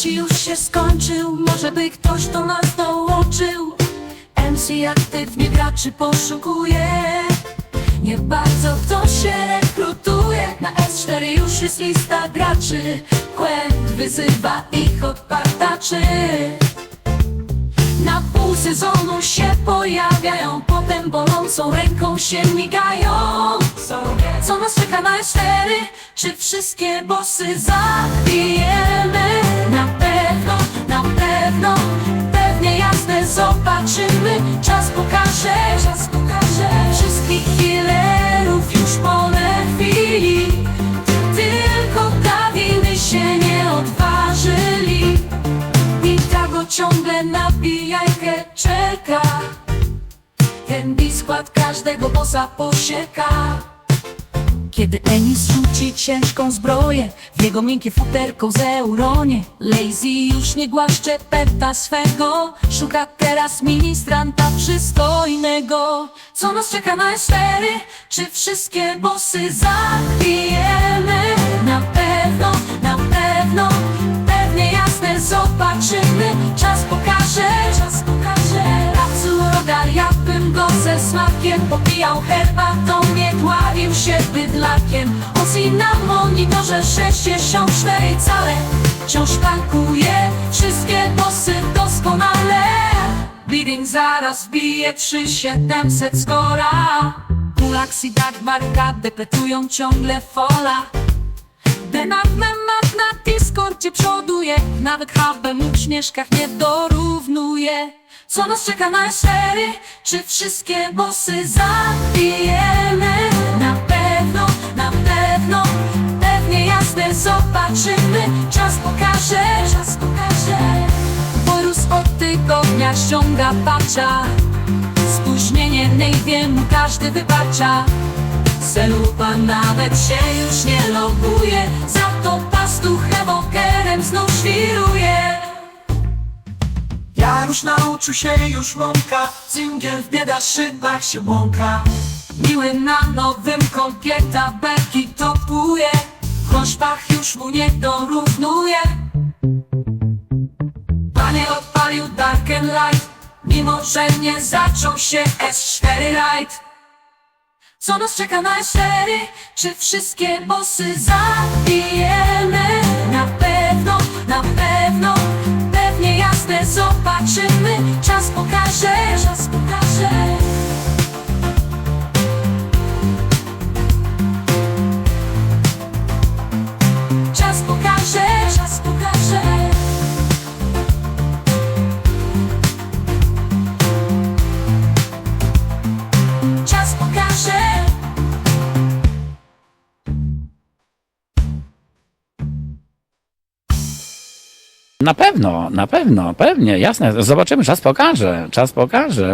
ci już się skończył. Może by ktoś do nas dołączył. MC aktywnie graczy poszukuje. Nie bardzo kto się rekrutuje. Na S4 już jest lista graczy. Kłęb wyzywa ich od partaczy na pół sezonu się pojawiają. Potem bolącą ręką się migają Co nas czeka na S4? Czy wszystkie bossy zabijemy? Na pewno, na pewno. Pewnie jasne zobaczymy. Czas pokaże, czas pokaże. Wszystkich killerów już polewili Tylko Dawiny się nie odważyli. I tak go ciągle na pijajkę czeka. Ten skład każdego bossa posieka Kiedy Enis rzuci ciężką zbroję W jego miękkie futerko z euronie Lazy już nie głaszcze peta swego Szuka teraz ministranta przystojnego. Co nas czeka na S4? Czy wszystkie bossy zabijemy? Na pewno, na pewno Pewnie jasne zobaczymy. Czas pokaże, czas pokaże. Racu rogal, jakbym go ze smakiem Popijał herbatą, dławił się bydlakiem. Osi na monitorze 64 cale. Wciąż tankuje wszystkie bossy doskonale. Bleeding zaraz bije 3700 skora. Gulax i Dagmarka depletują ciągle fola. Denat memat na Discordzie przoduje. Nawet hubem w śnieżkach nie dorównuje. Co nas czeka na S4? Czy wszystkie bossy zabijemy? Zobaczymy. Czas pokaże, czas pokaże. Borus od tygodnia ściąga patcha Spóźnienie Navy mu każdy wybacza. Selupa nawet się już nie loguje. Za to pastuch ewokerem znów świruje. Jarusz nauczył się już łąka Cyngiel w bieda szybach się łąka Miły na nowym kompieta Berki topuje Koszpach już mu nie dorównuje. Panie odpalił Dark and Light. Mimo, że nie zaczął się S4 Ride. Co nas czeka na S4? Czy wszystkie bossy zabijemy? Na pewno, na pewno. Pewnie jasne zobaczymy. Czas pokaże, czas pokaże Na pewno, na pewno, pewnie, jasne. Zobaczymy, czas pokaże, czas pokaże.